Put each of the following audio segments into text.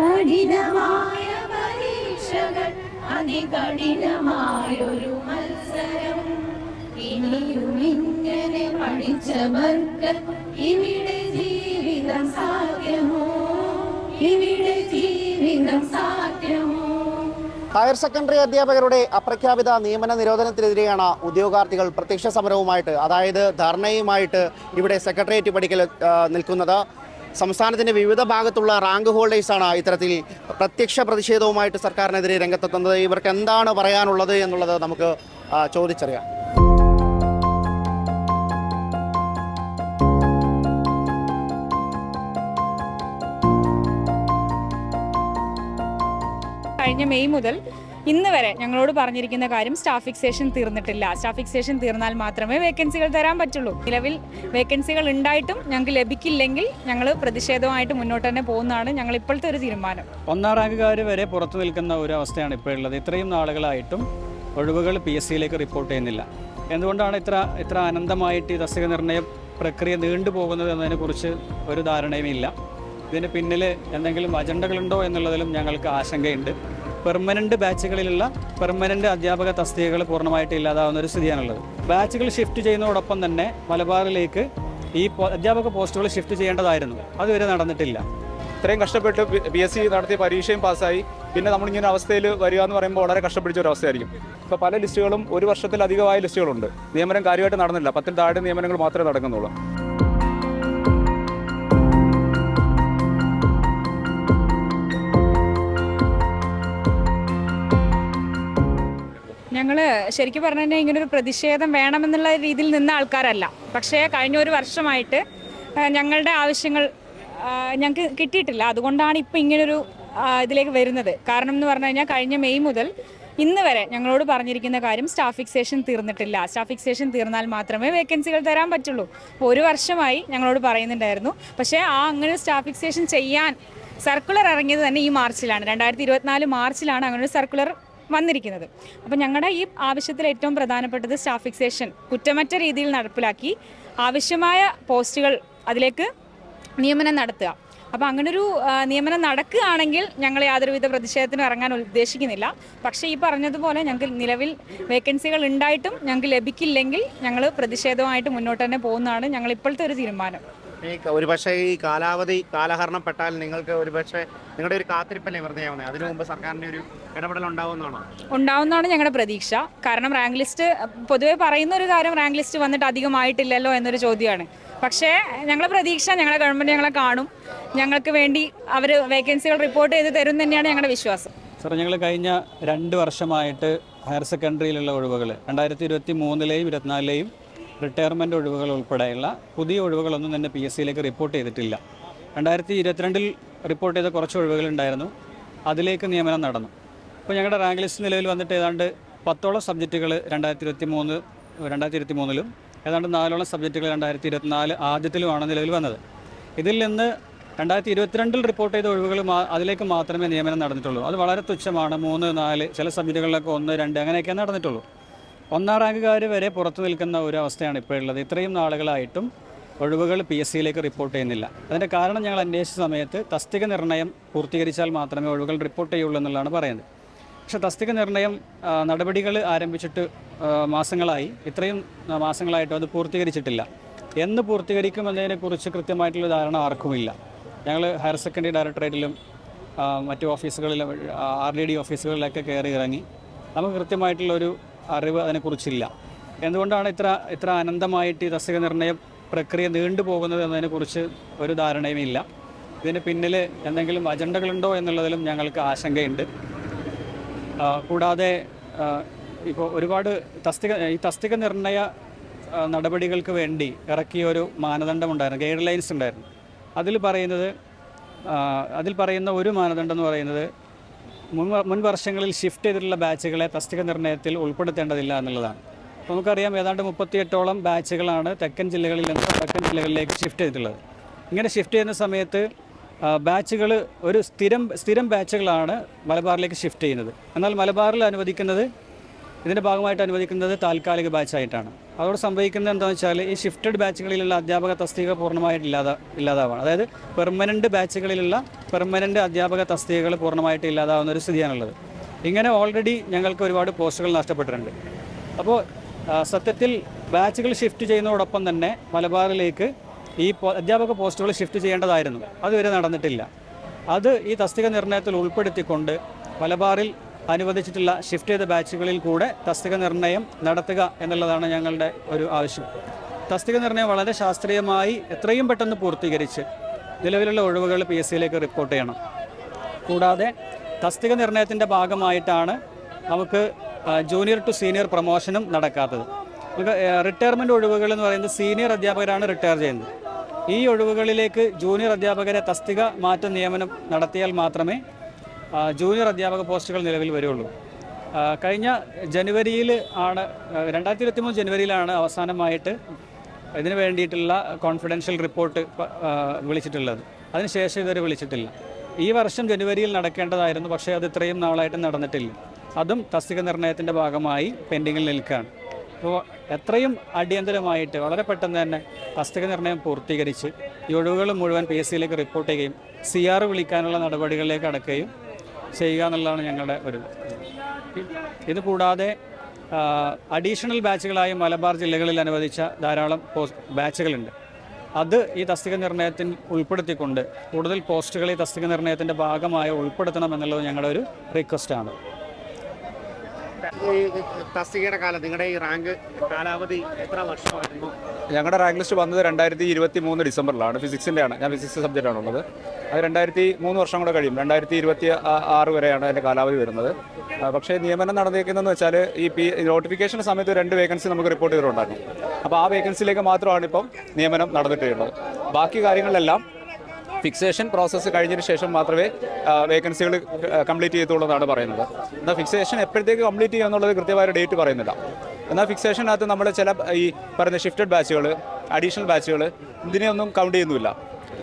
കഠിനമായ പരീക്ഷകൾ അതികഠിനമായൊരു മത്സരം. ഇനിയും ഇങ്ങനെ പഠിച്ചവർക്ക് ഇവിടെ ജീവിതം സാധ്യമോ? ഇവിടെ ജീവിതം സാധ്യമോ? ഹയർ സെക്കൻഡറി അധ്യാപകരുടെ അപ്രഖ്യാപിത നിയമന നിരോധനത്തിനെതിരെയാണ് ഉദ്യോഗാർത്ഥികൾ പ്രത്യക്ഷ സമരവുമായിട്ട് അതായത് ധർണയുമായിട്ട് ഇവിടെ സെക്രട്ടേറിയറ്റ് പഠിക്കൽ നിൽക്കുന്നത്. സംസ്ഥാനത്തിന്റെ വിവിധ ഭാഗത്തുള്ള റാങ്ക് ഹോൾഡേഴ്സാണ് ഇത്തരത്തിൽ പ്രത്യക്ഷ പ്രതിഷേധവുമായിട്ട് സർക്കാരിനെതിരെ രംഗത്തെത്തുന്നത്. ഇവർക്ക് എന്താണ് പറയാനുള്ളത് എന്നുള്ളത് നമുക്ക് ചോദിച്ചറിയാം. കഴിഞ്ഞ മെയ് മുതൽ ഇന്ന് വരെ ഞങ്ങളോട് പറഞ്ഞിരിക്കുന്ന കാര്യം സ്റ്റാഫ് ഫിക്സേഷൻ തീർന്നിട്ടില്ല. സ്റ്റാഫ് ഫിക്സേഷൻ തീർന്നാൽ മാത്രമേ വേക്കൻസികൾ തരാൻ പറ്റുള്ളൂ. നിലവിൽ വേക്കൻസികൾ ഉണ്ടായിട്ടും ഞങ്ങൾക്ക് ലഭിക്കില്ലെങ്കിൽ ഞങ്ങൾ പ്രതിഷേധവുമായിട്ട് മുന്നോട്ട് തന്നെ പോകുന്നതാണ് ഞങ്ങൾ ഇപ്പോഴത്തെ ഒരു തീരുമാനം. ഒന്നാം റാങ്കുകാർ വരെ പുറത്തു നിൽക്കുന്ന ഒരു അവസ്ഥയാണ് ഇപ്പോഴുള്ളത് ഇത്രയും നാളുകളായിട്ടും ഒഴിവുകൾ പി എസ് സിയിലേക്ക് റിപ്പോർട്ട് ചെയ്യുന്നില്ല. എന്തുകൊണ്ടാണ് ഇത്ര ഇത്ര അനന്തമായിട്ട് ഈ തസ്തിക നിർണയ പ്രക്രിയ നീണ്ടുപോകുന്നത് എന്നതിനെക്കുറിച്ച് ഒരു ധാരണയുമില്ല. ഇതിന് പിന്നിൽ എന്തെങ്കിലും അജണ്ടകളുണ്ടോ എന്നുള്ളതിലും ഞങ്ങൾക്ക് ആശങ്കയുണ്ട്. പെർമനന്റ് ബാച്ചുകളിലുള്ള പെർമനന്റ് അധ്യാപക തസ്തികകൾ പൂർണമായിട്ട് ഇല്ലാതാവുന്ന ഒരു സ്ഥിതിയാണുള്ളത്. ബാച്ചുകൾ ഷിഫ്റ്റ് ചെയ്യുന്നതോടൊപ്പം തന്നെ മലബാറിലേക്ക് ഈ അധ്യാപക പോസ്റ്റുകൾ ഷിഫ്റ്റ് ചെയ്യേണ്ടതായിരുന്നു. അതുവരെ നടന്നിട്ടില്ല. ഇത്രയും കഷ്ടപ്പെട്ട് പി എസ് സി നടത്തിയ പരീക്ഷയും പാസ്സായി. പിന്നെ നമ്മളിങ്ങനെ അവസ്ഥയിൽ വരിക എന്ന് പറയുമ്പോൾ വളരെ കഷ്ടപ്പിടിച്ച ഒരു അവസ്ഥയായിരിക്കും. ഇപ്പോൾ പല ലിസ്റ്റുകളും ഒരു വർഷത്തിലധികമായ ലിസ്റ്റുകളുണ്ട്. നിയമനം കാര്യമായിട്ട് നടന്നില്ല. പത്തിൽ താഴെ നിയമനങ്ങൾ മാത്രമേ നടക്കുന്നുള്ളൂ. ശരിക്കും പറഞ്ഞു ഇങ്ങനെ ഒരു പ്രതിഷേധം വേണമെന്നുള്ള രീതിയിൽ നിന്ന ആൾക്കാരല്ല. പക്ഷേ കഴിഞ്ഞ ഒരു വർഷമായിട്ട് ഞങ്ങളുടെ ആവശ്യങ്ങൾ ഞങ്ങൾക്ക് കിട്ടിയിട്ടില്ല. അതുകൊണ്ടാണ് ഇപ്പം ഇങ്ങനൊരു ഇതിലേക്ക് വരുന്നത്. കാരണം എന്ന് പറഞ്ഞു കഴിഞ്ഞാൽ കഴിഞ്ഞ മെയ് മുതൽ ഇന്ന് വരെ ഞങ്ങളോട് പറഞ്ഞിരിക്കുന്ന കാര്യം സ്റ്റാഫ് ഫിക്സേഷൻ തീർന്നിട്ടില്ല. സ്റ്റാഫ് ഫിക്സേഷൻ തീർന്നാൽ മാത്രമേ വേക്കൻസികൾ തരാൻ പറ്റുള്ളൂ. അപ്പോൾ ഒരു വർഷമായി ഞങ്ങളോട് പറയുന്നുണ്ടായിരുന്നു. പക്ഷേ ആ അങ്ങനെ സ്റ്റാഫ് ഫിക്സേഷൻ ചെയ്യാൻ സർക്കുലർ ഇറങ്ങിയത് തന്നെ ഈ മാർച്ചിലാണ്. രണ്ടായിരത്തി ഇരുപത്തിനാല് മാർച്ചിലാണ് അങ്ങനെ ഒരു സർക്കുലർ വന്നിരിക്കുന്നത്. അപ്പോൾ ഞങ്ങളുടെ ഈ ആവശ്യത്തിൽ ഏറ്റവും പ്രധാനപ്പെട്ടത് സ്റ്റാഫ് ഫിക്സേഷൻ. കുറ്റമറ്റ രീതിയിൽ നടപ്പിലാക്കി ആവശ്യമായ പോസ്റ്റുകൾ അതിലേക്ക് നിയമനം നടത്തുക. അപ്പോൾ അങ്ങനൊരു നിയമനം നടക്കുകയാണെങ്കിൽ ഞങ്ങൾ യാതൊരുവിധ പ്രതിഷേധത്തിനും ഇറങ്ങാൻ ഉദ്ദേശിക്കുന്നില്ല. പക്ഷേ ഈ പറഞ്ഞതുപോലെ ഞങ്ങൾക്ക് നിലവിൽ വേക്കൻസികൾ ഉണ്ടായിട്ടും ഞങ്ങൾക്ക് ലഭിക്കില്ലെങ്കിൽ ഞങ്ങൾ പ്രതിഷേധവുമായിട്ട് മുന്നോട്ട് തന്നെ പോകുന്നതാണ് ഞങ്ങൾ ഇപ്പോഴത്തെ ഒരു തീരുമാനം. ഈ ഒരുപക്ഷെ ഈ കാലാവധി കാലഹരണപ്പെട്ടാൽ നിങ്ങൾക്ക് ഒരുപക്ഷെ നിങ്ങളുടെ ഒരു കാത്തിരിപ്പല്ലേ വെറുതെ ആവുന്നത് അതിനു മുമ്പ് സർക്കാരിന്റെ ഒരു ഇടപെടൽ ഉണ്ടാവുന്നതാണോ ഉണ്ടാവുന്നതാണ് ഞങ്ങളുടെ പ്രതീക്ഷ. കാരണം റാങ്ക് ലിസ്റ്റ് പൊതുവെ പറയുന്ന ഒരു കാര്യം റാങ്ക് ലിസ്റ്റ് വന്നിട്ട് അധികമായിട്ടില്ലല്ലോ എന്നൊരു ചോദ്യമാണ്. പക്ഷേ ഞങ്ങളെ പ്രതീക്ഷ ഞങ്ങളെ ഗവൺമെന്റ് ഞങ്ങളെ കാണും. ഞങ്ങൾക്ക് വേണ്ടി അവർ വേക്കൻസികൾ റിപ്പോർട്ട് ചെയ്ത് തരും തന്നെയാണ് ഞങ്ങളുടെ വിശ്വാസം. സാർ ഞങ്ങൾ കഴിഞ്ഞ രണ്ട് വർഷമായിട്ട് ഹയർ സെക്കൻഡറിയിലുള്ള ഒഴിവുകൾ രണ്ടായിരത്തി ഇരുപത്തി മൂന്നിലെയും ഇരുപത്തിനാലിലെയും റിട്ടയർമെന്റ് ഒഴിവുകൾ ഉൾപ്പെടെയുള്ള പുതിയ ഒഴിവുകളൊന്നും തന്നെ പി എസ് സിയിലേക്ക് റിപ്പോർട്ട് ചെയ്തിട്ടില്ല. രണ്ടായിരത്തി ഇരുപത്തിരണ്ടിൽ റിപ്പോർട്ട് ചെയ്ത കുറച്ച് ഒഴിവുകളുണ്ടായിരുന്നു അതിലേക്ക് നിയമനം നടന്നു. അപ്പോൾ ഞങ്ങളുടെ റാങ്ക് ലിസ്റ്റ് നിലവിൽ വന്നിട്ട് ഏതാണ്ട് പത്തോളം സബ്ജക്റ്റുകൾ രണ്ടായിരത്തി ഇരുപത്തി മൂന്ന് രണ്ടായിരത്തി ഇരുപത്തി മൂന്നിലും ഏതാണ്ട് നാലോളം സബ്ജക്റ്റുകൾ രണ്ടായിരത്തി ഇരുപത്തിനാല് ആദ്യത്തിലുമാണ് നിലവിൽ വന്നത്. ഇതിൽ നിന്ന് രണ്ടായിരത്തി ഇരുപത്തിരണ്ടിൽ റിപ്പോർട്ട് ചെയ്ത ഒഴിവുകൾ അതിലേക്ക് മാത്രമേ നിയമനം നടന്നിട്ടുള്ളൂ. അത് വളരെ തുച്ഛമാണ്. മൂന്ന് നാല് ചില സബ്ജക്റ്റുകളിലൊക്കെ ഒന്ന് രണ്ട് അങ്ങനെയൊക്കെ നടന്നിട്ടുള്ളൂ. ഒന്നാം റാങ്കുകാർ വരെ പുറത്തു നിൽക്കുന്ന ഒരു അവസ്ഥയാണ് ഇപ്പോഴുള്ളത് ഇത്രയും നാളുകളായിട്ടും ഒഴിവുകൾ പി എസ് സിയിലേക്ക് റിപ്പോർട്ട് ചെയ്യുന്നില്ല. അതിന്റെ കാരണം ഞങ്ങൾ അന്വേഷിച്ച സമയത്ത് തസ്തിക നിർണയം പൂർത്തീകരിച്ചാൽ മാത്രമേ ഒഴിവുകൾ റിപ്പോർട്ട് ചെയ്യുള്ളൂ എന്നുള്ളതാണ് പറയുന്നത്. പക്ഷേ തസ്തിക നിർണയം നടപടികൾ ആരംഭിച്ചിട്ട് മാസങ്ങളായി. ഇത്രയും മാസങ്ങളായിട്ടും അത് പൂർത്തീകരിച്ചിട്ടില്ല. എന്ന് പൂർത്തീകരിക്കുമെന്നതിനെക്കുറിച്ച് കൃത്യമായിട്ടുള്ള ധാരണ ആർക്കുമില്ല. ഞങ്ങൾ ഹയർ സെക്കൻഡറി ഡയറക്ടറേറ്റിലും മറ്റു ഓഫീസുകളിലും ആർ ഡി ഡി ഓഫീസുകളിലൊക്കെ കയറി ഇറങ്ങി. നമുക്ക് കൃത്യമായിട്ടുള്ളൊരു അറിവ് അതിനെക്കുറിച്ചില്ല. എന്തുകൊണ്ടാണ് ഇത്ര ഇത്ര അനന്തമായിട്ട് ഈ തസ്തിക നിർണയ പ്രക്രിയ നീണ്ടുപോകുന്നത് എന്നതിനെക്കുറിച്ച് ഒരു ധാരണയുമില്ല ഇതിന് പിന്നിൽ എന്തെങ്കിലും അജണ്ടകളുണ്ടോ എന്നുള്ളതിലും ഞങ്ങൾക്ക് ആശങ്കയുണ്ട്. കൂടാതെ ഇപ്പോൾ ഒരുപാട് തസ്തിക ഈ തസ്തിക നിർണയ നടപടികൾക്ക് വേണ്ടി ഇറക്കിയ ഒരു മാനദണ്ഡമുണ്ടായിരുന്നു ഗൈഡ് ലൈൻസ് ഉണ്ടായിരുന്നു. അതിൽ പറയുന്നത് അതിൽ പറയുന്ന ഒരു മാനദണ്ഡം എന്ന് പറയുന്നത് മുൻ മുൻ വർഷങ്ങളിൽ ഷിഫ്റ്റ് ചെയ്തിട്ടുള്ള ബാച്ചുകളെ തസ്തിക നിർണയത്തിൽ ഉൾപ്പെടുത്തേണ്ടതില്ല എന്നുള്ളതാണ്. നമുക്കറിയാം ഏതാണ്ട് മുപ്പത്തിയെട്ടോളം ബാച്ചുകളാണ് തെക്കൻ ജില്ലകളിൽ നിന്ന് തെക്കൻ ജില്ലകളിലേക്ക് ഷിഫ്റ്റ് ചെയ്തിട്ടുള്ളത്. ഇങ്ങനെ ഷിഫ്റ്റ് ചെയ്യുന്ന സമയത്ത് ബാച്ചുകൾ ഒരു സ്ഥിരം സ്ഥിരം ബാച്ചുകളാണ് മലബാറിലേക്ക് ഷിഫ്റ്റ് ചെയ്യുന്നത്. എന്നാൽ മലബാറിൽ അനുവദിക്കുന്നത് ഇതിന്റെ ഭാഗമായിട്ട് അനുവദിക്കുന്നത് താൽക്കാലിക ബാച്ചായിട്ടാണ്. അതോടെ സംഭവിക്കുന്നത് എന്താണെന്ന് വെച്ചാൽ ഈ ഷിഫ്റ്റഡ് ബാച്ചുകളിലുള്ള അധ്യാപക തസ്തിക പൂർണമായിട്ട് ഇല്ലാതെ ഇല്ലാതാവാണ്. അതായത് പെർമനന്റ് ബാച്ചുകളിലുള്ള പെർമനന്റ് അധ്യാപക തസ്തികകൾ പൂർണമായിട്ട് ഇല്ലാതാവുന്ന ഒരു സ്ഥിതിയാണുള്ളത്. ഇങ്ങനെ ഓൾറെഡി ഞങ്ങൾക്ക് ഒരുപാട് പോസ്റ്റുകൾ നഷ്ടപ്പെട്ടിട്ടുണ്ട്. അപ്പോൾ സത്യത്തിൽ ബാച്ചുകൾ ഷിഫ്റ്റ് ചെയ്യുന്നതോടൊപ്പം തന്നെ മലബാറിലേക്ക് ഈ അധ്യാപക പോസ്റ്റുകൾ ഷിഫ്റ്റ് ചെയ്യേണ്ടതായിരുന്നു. അതുവരെ നടന്നിട്ടില്ല. അത് ഈ തസ്തിക നിർണയത്തിൽ ഉൾപ്പെടുത്തിക്കൊണ്ട് മലബാറിൽ അനുവദിച്ചിട്ടുള്ള ഷിഫ്റ്റ് ചെയ്ത ബാച്ചുകളിൽ കൂടെ തസ്തിക നിർണയം നടത്തുക എന്നുള്ളതാണ് ഞങ്ങളുടെ ഒരു ആവശ്യം. തസ്തിക നിർണയം വളരെ ശാസ്ത്രീയമായി എത്രയും പെട്ടെന്ന് പൂർത്തീകരിച്ച് നിലവിലുള്ള ഒഴിവുകൾ പി എസ് സിയിലേക്ക് റിപ്പോർട്ട് ചെയ്യണം. കൂടാതെ തസ്തിക നിർണയത്തിന്റെ ഭാഗമായിട്ടാണ് നമുക്ക് ജൂനിയർ ടു സീനിയർ പ്രൊമോഷനും നടക്കാത്തത്. നമുക്ക് റിട്ടയർമെന്റ് ഒഴിവുകൾ എന്ന് പറയുന്നത് സീനിയർ അധ്യാപകരാണ് റിട്ടയർ ചെയ്യുന്നത്. ഈ ഒഴിവുകളിലേക്ക് ജൂനിയർ അധ്യാപകരെ തസ്തിക മാറ്റ നിയമനം നടത്തിയാൽ മാത്രമേ ജൂനിയർ അധ്യാപക പോസ്റ്റുകൾ നിലവിൽ വരുള്ളൂ. കഴിഞ്ഞ ജനുവരിയിൽ ആണ് രണ്ടായിരത്തി ഇരുപത്തി മൂന്ന് ജനുവരിയിലാണ് അവസാനമായിട്ട് ഇതിന് വേണ്ടിയിട്ടുള്ള കോൺഫിഡൻഷ്യൽ റിപ്പോർട്ട് വിളിച്ചിട്ടുള്ളത്. അതിനുശേഷം ഇതുവരെ വിളിച്ചിട്ടില്ല. ഈ വർഷം ജനുവരിയിൽ നടക്കേണ്ടതായിരുന്നു പക്ഷേ അത് ഇത്രയും നാളായിട്ട് നടന്നിട്ടില്ല. അതും തസ്തിക നിർണയത്തിന്റെ ഭാഗമായി പെൻഡിങ്ങിൽ നിൽക്കുകയാണ്. അപ്പോൾ എത്രയും അടിയന്തരമായിട്ട് വളരെ പെട്ടെന്ന് തന്നെ തസ്തിക നിർണയം പൂർത്തീകരിച്ച് ഈ ഒഴിവുകൾ മുഴുവൻ പി എസ് സിയിലേക്ക് റിപ്പോർട്ട് ചെയ്യുകയും സി ആർ വിളിക്കാനുള്ള നടപടികളിലേക്ക് അടക്കുകയും ചെയ്യുക എന്നുള്ളതാണ് ഞങ്ങളുടെ ഒരു ഇത് കൂടാതെ അഡീഷണൽ ബാച്ചുകളായി മലബാർ ജില്ലകളിൽ അനുവദിച്ച ധാരാളം ബാച്ചുകളുണ്ട് അത് ഈ തസ്തിക നിർണയത്തിൽ ഉൾപ്പെടുത്തിക്കൊണ്ട് കൂടുതൽ പോസ്റ്റുകൾ ഈ തസ്തിക നിർണയത്തിന്റെ ഭാഗമായി ഉൾപ്പെടുത്തണം എന്നുള്ളത് ഞങ്ങളുടെ ഒരു റിക്വസ്റ്റാണ് ഈ തസ്തികയുടെ കാലം നിങ്ങളുടെ ഈ റാങ്ക് കാലാവധി എത്ര വർഷമായിരുന്നു? ഞങ്ങളുടെ റാങ്ക് ലിസ്റ്റ് വന്നത് രണ്ടായിരത്തി ഇരുപത്തി മൂന്ന് ഡിസംബറിലാണ്. ഫിസിക്സിന്റെ ആണ് ഞാൻ ഫിസിക്സ് സബ്ജക്റ്റ് ആണുള്ളത് അത് രണ്ടായിരത്തി മൂന്ന് വർഷം കൂടെ കഴിയും. രണ്ടായിരത്തി ഇരുപത്തി ആറ് വരെയാണ് അതിന്റെ കാലാവധി വരുന്നത്. പക്ഷേ നിയമനം നടന്നിരിക്കുന്നതെന്ന് വെച്ചാൽ ഈ പി നോട്ടിഫിക്കേഷൻ സമയത്ത് രണ്ട് വേക്കൻസി നമുക്ക് റിപ്പോർട്ട് ചെയ്തിട്ടുണ്ടായിരുന്നു. അപ്പോൾ ആ വേക്കൻസിയിലേക്ക് മാത്രമാണ് ഇപ്പം നിയമനം നടന്നിട്ടുള്ളത്. ബാക്കി കാര്യങ്ങളിലെല്ലാം ഫിക്സേഷൻ പ്രോസസ്സ് കഴിഞ്ഞതിന് ശേഷം മാത്രമേ വേക്കൻസികൾ കംപ്ലീറ്റ് ചെയ്യത്തുള്ളൂ എന്നാണ് പറയുന്നത്. എന്നാൽ ഫിക്സേഷൻ എപ്പോഴത്തേക്ക് കംപ്ലീറ്റ് ചെയ്യുക എന്നുള്ളത് കൃത്യമായ ഡേറ്റ് പറയുന്നില്ല. എന്നാൽ ഫിക്സേഷനകത്ത് നമ്മൾ ചില ഈ പറയുന്ന ഷിഫ്റ്റഡ് ബാച്ചുകൾ അഡീഷണൽ ബാച്ചുകൾ ഇതിനെയൊന്നും കൗണ്ട് ചെയ്യുന്നില്ല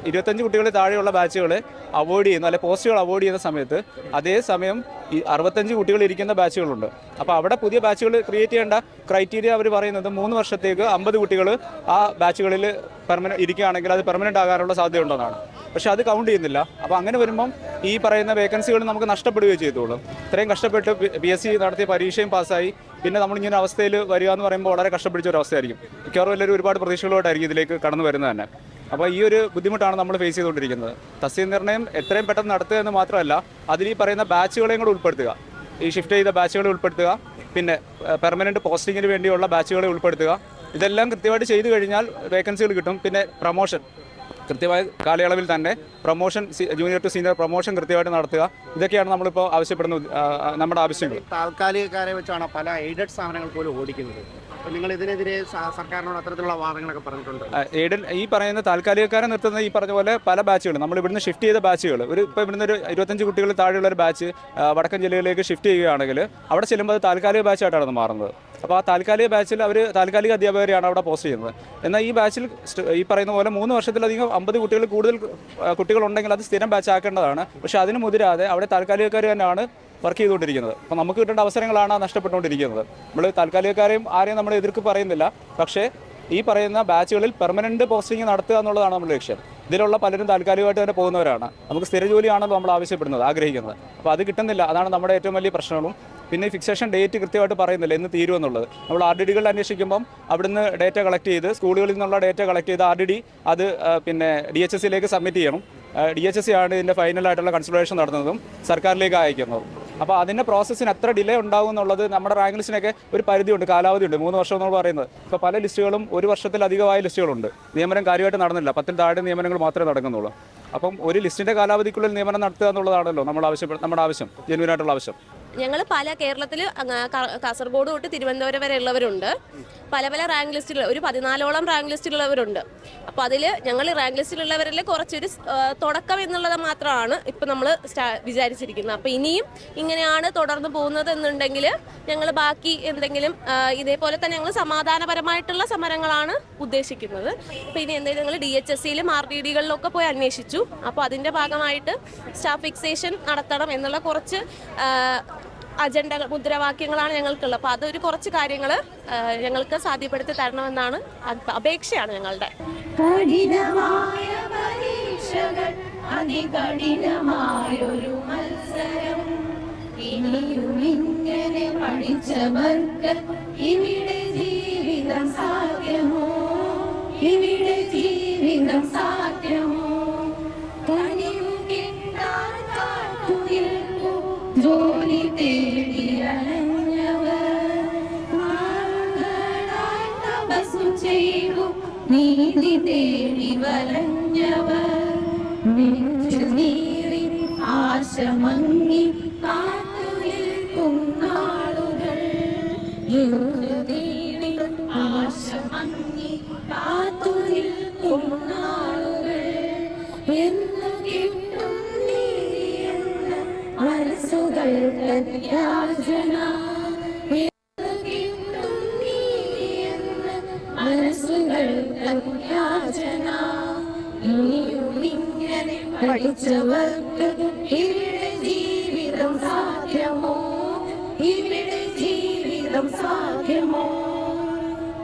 ഇരുപത്തഞ്ച് കുട്ടികളിൽ താഴെയുള്ള ബാച്ചുകൾ അവോയ്ഡ് ചെയ്യുന്നു. അല്ലെ പോസ്റ്റുകൾ അവോയ്ഡ് ചെയ്യുന്ന സമയത്ത് അതേസമയം ഈ അറുപത്തഞ്ച് കുട്ടികൾ ഇരിക്കുന്ന ബാച്ചുകളുണ്ട് അപ്പോൾ അവിടെ പുതിയ ബാച്ചുകൾ ക്രിയേറ്റ് ചെയ്യേണ്ട ക്രൈറ്റീരിയ അവർ പറയുന്നത് മൂന്ന് വർഷത്തേക്ക് അമ്പത് കുട്ടികൾ ആ ബാച്ചുകളിൽ പെർമനന്റ് ഇരിക്കുകയാണെങ്കിൽ അത് പെർമനന്റ് ആകാനുള്ള സാധ്യതയുണ്ടെന്നാണ്. പക്ഷെ അത് കൗണ്ട് ചെയ്യുന്നില്ല. അപ്പോൾ അങ്ങനെ വരുമ്പം ഈ പറയുന്ന വേക്കൻസികൾ നമുക്ക് നഷ്ടപ്പെടുകയോ ചെയ്തോളും ഇത്രയും കഷ്ടപ്പെട്ട് പി എസ് സി നടത്തിയ പരീക്ഷയും പാസ്സായി. പിന്നെ നമ്മളിങ്ങനെ അവസ്ഥയിൽ വരിക എന്ന് പറയുമ്പോൾ വളരെ കഷ്ടപ്പിടിച്ച ഒരു അവസ്ഥയായിരിക്കും. മിക്കവാറും എല്ലാവരും ഒരുപാട് പ്രതീക്ഷകളോടായിരിക്കും ഇതിലേക്ക് കടന്നു വരുന്നത് തന്നെ. അപ്പോൾ ഈ ഒരു ബുദ്ധിമുട്ടാണ് നമ്മൾ ഫേസ് ചെയ്തുകൊണ്ടിരിക്കുന്നത്. തസ്തിക നിർണയം എത്രയും പെട്ടെന്ന് നടത്തുക എന്ന് മാത്രമല്ല അതിൽ ഈ പറയുന്ന ബാച്ചുകളെയും കൂടെ ഉൾപ്പെടുത്തുക. ഈ ഷിഫ്റ്റ് ചെയ്ത ബാച്ചുകളെ ഉൾപ്പെടുത്തുക. പിന്നെ പെർമനന്റ് പോസ്റ്റിങ്ങിന് വേണ്ടിയുള്ള ബാച്ചുകളെ ഉൾപ്പെടുത്തുക. ഇതെല്ലാം കൃത്യമായിട്ട് ചെയ്തു കഴിഞ്ഞാൽ വേക്കൻസികൾ കിട്ടും. പിന്നെ പ്രൊമോഷൻ കൃത്യമായ കാലയളവിൽ തന്നെ promotion junior to senior promotion കൃത്യമായിട്ട് നടത്തുക. ഇതൊക്കെയാണ് നമ്മളിപ്പോൾ ആവശ്യപ്പെടുന്ന നമ്മുടെ ആവശ്യങ്ങൾ. താൽക്കാലികക്കാരെ വെച്ചാണ് പല എയ്ഡഡ് സ്ഥാപനങ്ങൾ പോലും ഓടിക്കുന്നത്. നിങ്ങൾ ഇതിനെതിരെ സർക്കാരിനോട് അത്തരത്തിലുള്ള വാദങ്ങളൊക്കെ പറഞ്ഞിട്ടുണ്ട്. എയ്ഡൻ ഈ പറയുന്ന താൽക്കാലികക്കാരെ നിർത്തുന്ന ഈ പറഞ്ഞ പോലെ പല ബാച്ചുകൾ നമ്മൾ ഇവിടുന്ന് ഷിഫ്റ്റ് ചെയ്ത ബാച്ചുകൾ ഒരു ഇപ്പോൾ ഇവിടുന്ന് ഒരു ഇരുപത്തഞ്ച് കുട്ടികൾ താഴെയുള്ള ഒരു ബാച്ച് വടക്കൻ ജില്ലയിലേക്ക് ഷിഫ്റ്റ് ചെയ്യുകയാണെങ്കിൽ അവിടെ ചെല്ലുമ്പോൾ അത് താൽക്കാലിക ബാച്ചായിട്ടാണ് മാറുന്നത്. അപ്പോൾ ആ താൽക്കാലിക ബാച്ചിൽ അവർ താൽക്കാലിക അധ്യാപകരെയാണ് അവിടെ പോസ്റ്റ് ചെയ്യുന്നത്. എന്നാൽ ഈ ബാച്ചിൽ ഈ പറയുന്ന പോലെ മൂന്ന് വർഷത്തിലധികം അമ്പത് കുട്ടികൾ കൂടുതൽ കുട്ടികളുണ്ടെങ്കിൽ അത് സ്ഥിരം ബാച്ച് ആക്കേണ്ടതാണ്. പക്ഷേ അതിന് മുതിരാതെ അവിടെ താൽക്കാലികക്കാർ തന്നെയാണ് വർക്ക് ചെയ്തുകൊണ്ടിരിക്കുന്നത്. അപ്പോൾ നമുക്ക് കിട്ടേണ്ട അവസരങ്ങളാണ് നഷ്ടപ്പെട്ടുകൊണ്ടിരിക്കുന്നത്. നമ്മൾ താൽക്കാലികക്കാരെയും ആരെയും നമ്മൾ എതിർക്ക് പറയുന്നില്ല. പക്ഷേ ഈ പറയുന്ന ബാച്ചുകളിൽ പെർമനന്റ് പോസ്റ്റിംഗ് നടത്തുക എന്നുള്ളതാണ് നമ്മുടെ ലക്ഷ്യം. ഇതിലുള്ള പലരും താൽക്കാലികമായിട്ട് തന്നെ പോകുന്നവരാണ്. നമുക്ക് സ്ഥിര ജോലിയാണല്ലോ നമ്മൾ ആവശ്യപ്പെടുന്നത് ആഗ്രഹിക്കുന്നത്. അപ്പോൾ അത് കിട്ടുന്നില്ല. അതാണ് നമ്മുടെ ഏറ്റവും വലിയ പ്രശ്നങ്ങളും. പിന്നെ ഈ ഫിക്സേഷൻ ഡേറ്റ് കൃത്യമായിട്ട് പറയുന്നില്ല എന്ന് തീരുമെന്നുള്ളത്. നമ്മൾ ആർ ഡി ഡികൾ അന്വേഷിക്കുമ്പം അവിടുന്ന് ഡേറ്റ കളക്ട് ചെയ്ത് സ്കൂളുകളിൽ നിന്നുള്ള ഡേറ്റ കളക്ട് ചെയ്ത് ആർ ഡി ഡി അത് പിന്നെ ഡി എച്ച് എസ് സിയിലേക്ക് സബ്മിറ്റ് ചെയ്യണം. ഡി എച്ച് എസ് സി ആണ് ഇതിന്റെ ഫൈനലായിട്ടുള്ള കൺസിഡറേഷൻ നടത്തുന്നതും സർക്കാരിലേക്ക് അയക്കുന്നതും. അപ്പോൾ അതിന്റെ പ്രോസസ്സിന് എത്ര ഡിലേ ഉണ്ടാവും എന്നുള്ളത് നമ്മുടെ റാങ്ക് ഒരു പരിധിയുണ്ട് കാലാവധിയുണ്ട് മൂന്ന് വർഷം എന്ന് പറയുന്നത്. ഇപ്പോൾ പല ലിസ്റ്റുകളും ഒരു വർഷത്തിലധികമായ ലിസ്റ്റുകളുണ്ട് നിയമനം കാര്യമായിട്ട് നടന്നില്ല പത്തിൽ താഴെ നിയമനങ്ങൾ മാത്രമേ നടക്കുന്നുള്ളൂ. അപ്പം ഒരു ലിസ്റ്റിന്റെ കാലാവധിക്കുള്ളിൽ നിയമനം നടത്തുക എന്നുള്ളതാണല്ലോ നമ്മൾ ആവശ്യപ്പെട്ട നമ്മുടെ ആവശ്യം ജെനുവിനായിട്ടുള്ള ആവശ്യം. ഞങ്ങൾ പല കേരളത്തിൽ കാസർഗോഡ് തൊട്ട് തിരുവനന്തപുരം വരെ ഉള്ളവരുണ്ട്. പല പല റാങ്ക് ലിസ്റ്റിൽ ഒരു പതിനാലോളം റാങ്ക് ലിസ്റ്റിലുള്ളവരുണ്ട്. അപ്പോൾ അതിൽ ഞങ്ങൾ റാങ്ക് ലിസ്റ്റിലുള്ളവരിൽ കുറച്ചൊരു തുടക്കം എന്നുള്ളത് മാത്രമാണ് ഇപ്പം നമ്മൾ വിചാരിച്ചിരിക്കുന്നത്. അപ്പോൾ ഇനിയും ഇങ്ങനെയാണ് തുടർന്ന് പോകുന്നത് എന്നുണ്ടെങ്കിൽ ഞങ്ങൾ ബാക്കി എന്തെങ്കിലും ഇതേപോലെ തന്നെ ഞങ്ങൾ സമാധാനപരമായിട്ടുള്ള സമരങ്ങളാണ് ഉദ്ദേശിക്കുന്നത്. അപ്പോൾ ഇനി എന്തെങ്കിലും ഞങ്ങൾ ഡി എച്ച് എസ് സിയിലും ആർ ഡി ഡികളിലൊക്കെ പോയി അന്വേഷിച്ചു. അപ്പോൾ അതിന്റെ ഭാഗമായിട്ട് സ്റ്റാഫ് ഫിക്സേഷൻ നടത്തണം എന്നുള്ള കുറച്ച് അജണ്ടകൾ മുദ്രാവാക്യങ്ങളാണ് ഞങ്ങൾക്കുള്ളത്. അപ്പോൾ അതൊരു കുറച്ച് കാര്യങ്ങൾ ഞങ്ങൾക്ക് സാധ്യപ്പെടുത്തി തരണമെന്നാണ് അപ്- അപേക്ഷയാണ് ഞങ്ങളുടെ. അതികഠിനമായൊരു മത്സരം. ഇനിയും ഇങ്ങനെ പഠിച്ചവർക്ക് ഇവിടെ ജീവിതം സാധ്യമോ? ഇവിടെ ജീവിതം സാധ്യമോ? ചെയ്തു. നീതി തേടി വലഞ്ഞവർ നീറി ആശ മങ്ങി കാത്തു നിൽക്കും നാളുകൾ. നീറി ആശ മങ്ങി കാത്തു നിൽക്കും നാളുകൾ. എന്നു കിട്ടും നീതിയെന്ന് മനസ്സുകൾ പ്രത്യാശന പഠിച്ചവർക്ക് ഇവിടെ ജീവിതം സാധ്യമോ? ഇവിടെ ജീവിതം സാധ്യമോ?